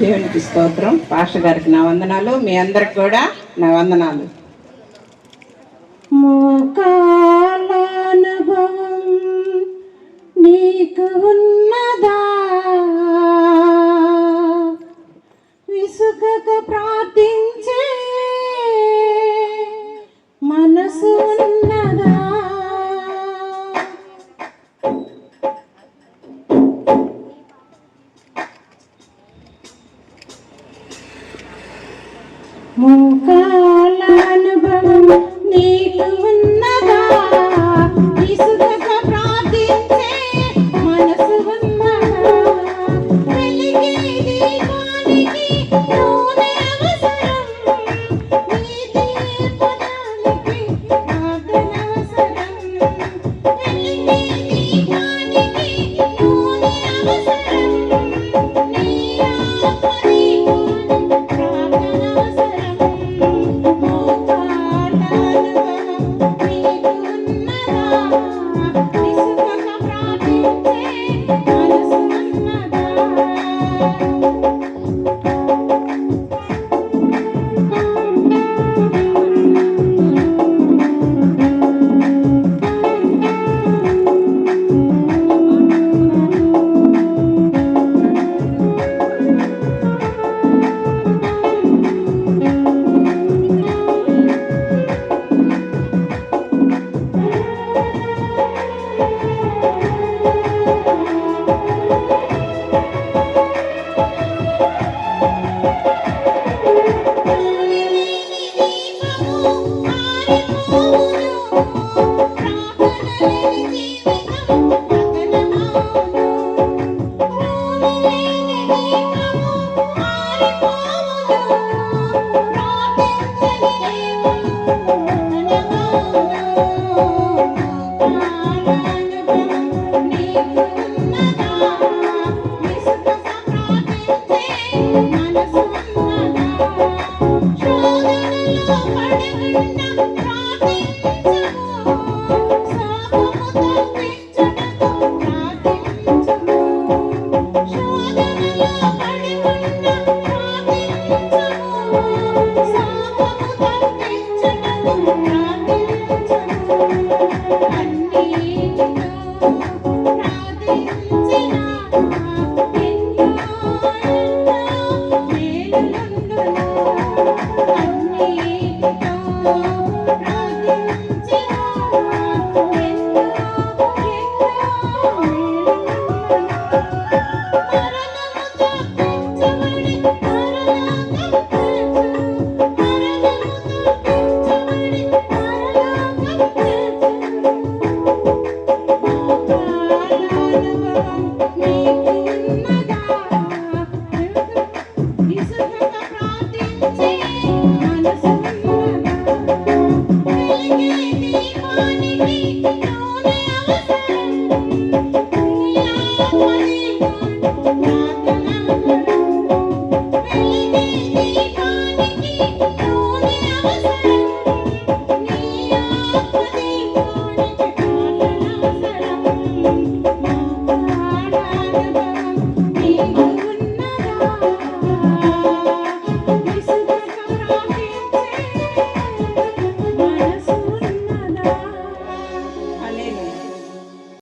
దేవునికి స్తోత్రం. పాష గారికి నా వందనాలు మీ అందరికి కూడా నా వందనాలు. మోకాల అనుభవం నీకు ఉన్నదా? విసుగక ప్రా మోకాల అనుభవం నీకు I'm not Oh.